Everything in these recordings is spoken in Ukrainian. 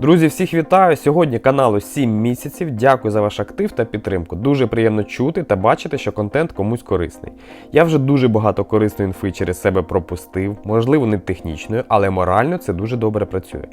Друзі, всіх вітаю! Сьогодні каналу 7 місяців. Дякую за ваш актив та підтримку. Дуже приємно чути та бачити, що контент комусь корисний. Я вже дуже багато корисної інфи через себе пропустив, можливо, не технічною, але морально це дуже добре працює.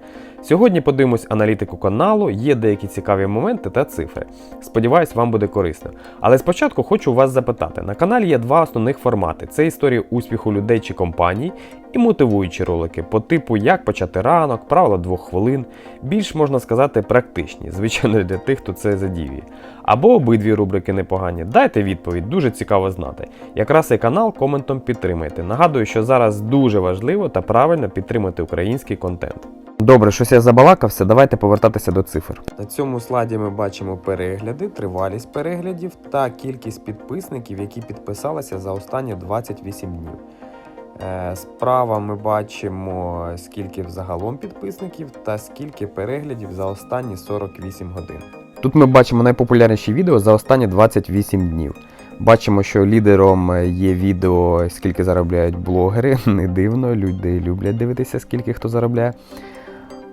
Сьогодні подивимось аналітику каналу, є деякі цікаві моменти та цифри. Сподіваюсь, вам буде корисно. Але спочатку хочу вас запитати: на каналі є два основних формати: це історія успіху людей чи компаній і мотивуючі ролики по типу як почати ранок, правила двох хвилин, більш можна сказати практичні, звичайно, для тих, хто це задіює. Або обидві рубрики непогані. Дайте відповідь, дуже цікаво знати. Якраз цей канал коментом підтримайте. Нагадую, що зараз дуже важливо та правильно підтримати український контент. Добре, щось я забалакався, давайте повертатися до цифр. На цьому слайді ми бачимо перегляди, тривалість переглядів та кількість підписників, які підписалися за останні 28 днів. Е, Справа ми бачимо, скільки взагалом підписників та скільки переглядів за останні 48 годин. Тут ми бачимо найпопулярніші відео за останні 28 днів. Бачимо, що лідером є відео, скільки заробляють блогери. Не дивно, люди люблять дивитися, скільки хто заробляє.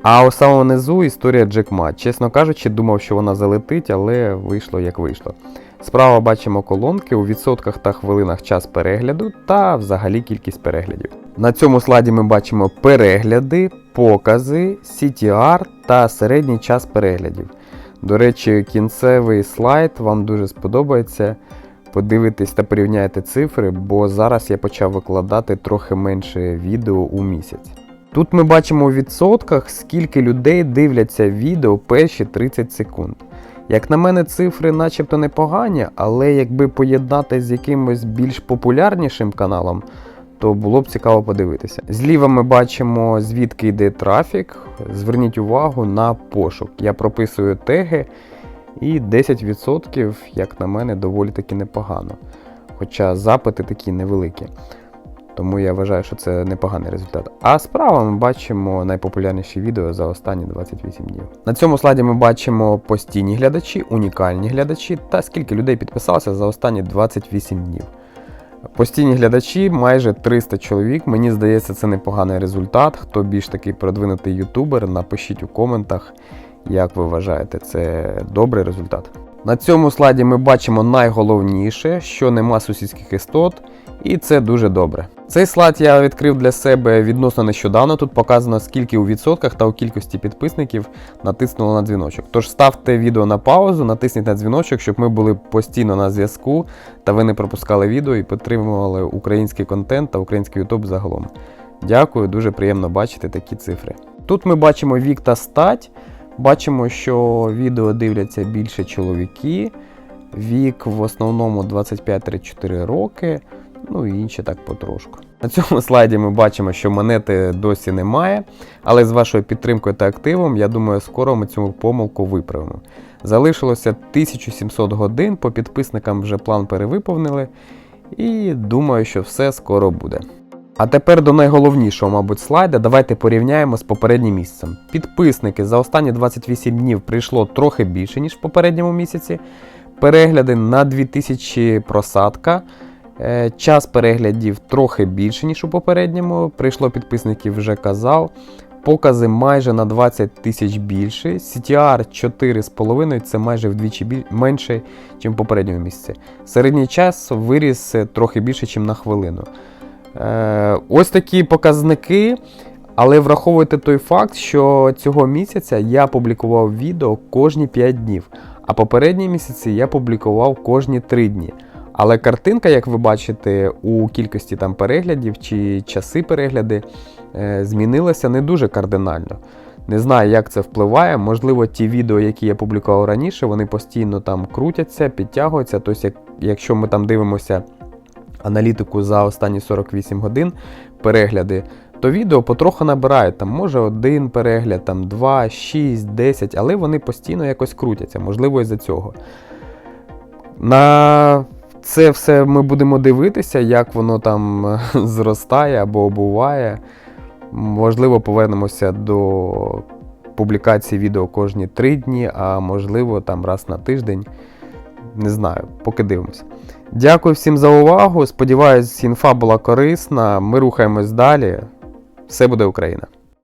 А у самому низу історія Джекма. Чесно кажучи, думав, що вона залетить, але вийшло як вийшло. Справа бачимо колонки у відсотках та хвилинах час перегляду та взагалі кількість переглядів. На цьому слайді ми бачимо перегляди, покази, CTR та середній час переглядів. До речі, кінцевий слайд вам дуже сподобається. Подивитесь та порівняйте цифри, бо зараз я почав викладати трохи менше відео у місяць. Тут ми бачимо у відсотках, скільки людей дивляться відео перші 30 секунд. Як на мене, цифри начебто непогані, але якби поєднати з якимось більш популярнішим каналом, то було б цікаво подивитися. Зліва ми бачимо, звідки йде трафік. Зверніть увагу на пошук. Я прописую теги, і 10%, як на мене, доволі таки непогано. Хоча запити такі невеликі. Тому я вважаю, що це непоганий результат. А справа ми бачимо найпопулярніші відео за останні 28 днів. На цьому слайді ми бачимо постійні глядачі, унікальні глядачі та скільки людей підписалося за останні 28 днів. Постійні глядачі майже 300 чоловік. Мені здається, це непоганий результат. Хто більш такий продвинутий ютубер, напишіть у коментах, як ви вважаєте, це добрий результат. На цьому слайді ми бачимо найголовніше, що нема сусідських істот, і це дуже добре. Цей слайд я відкрив для себе відносно нещодавно. Тут показано, скільки у відсотках та у кількості підписників натиснуло на дзвіночок. Тож ставте відео на паузу, натисніть на дзвіночок, щоб ми були постійно на зв'язку та ви не пропускали відео і підтримували український контент та український ютуб загалом. Дякую, дуже приємно бачити такі цифри. Тут ми бачимо вік та стать. Бачимо, що відео дивляться більше чоловіки. Вік в основному 25-34 роки, ну і інші так потрошку. На цьому слайді ми бачимо, що монети досі немає, але з вашою підтримкою та активом, я думаю, скоро ми цю помилку виправимо. Залишилося 1700 годин, по підписникам вже план перевиповнили, і думаю, що все скоро буде. А тепер до найголовнішого, мабуть, слайда. Давайте порівняємо з попереднім місяцем. Підписники за останні 28 днів прийшло трохи більше, ніж в попередньому місяці. Перегляди на 2000 просадка. Е, Час переглядів трохи більше, ніж у попередньому. Прийшло підписників, вже казав. Покази майже на 20 тисяч більше. CTR 4,5 це майже вдвічі менше, ніж в попередньому місяці. Середній час виріс е, трохи більше, ніж на хвилину. Е, ось такі показники. Але враховуйте той факт, що цього місяця я публікував відео кожні 5 днів, а попередні місяці я публікував кожні 3 дні. Але картинка, як ви бачите, у кількості там переглядів чи часи перегляди е, змінилася не дуже кардинально. Не знаю, як це впливає. Можливо, ті відео, які я публікував раніше, вони постійно там крутяться, підтягуються. Тобто, як, якщо ми там дивимося аналітику за останні 48 годин перегляди, то відео потроху набирають. Там може один перегляд, там 2, 6, 10, але вони постійно якось крутяться, можливо, із-за цього. На це все ми будемо дивитися, як воно там зростає або буває. Можливо, повернемося до публікації відео кожні 3 дні, а можливо, там раз на тиждень. Не знаю, поки дивимося. Дякую всім за увагу. Сподіваюсь, інфа була корисна. Ми рухаємось далі. Все буде Україна!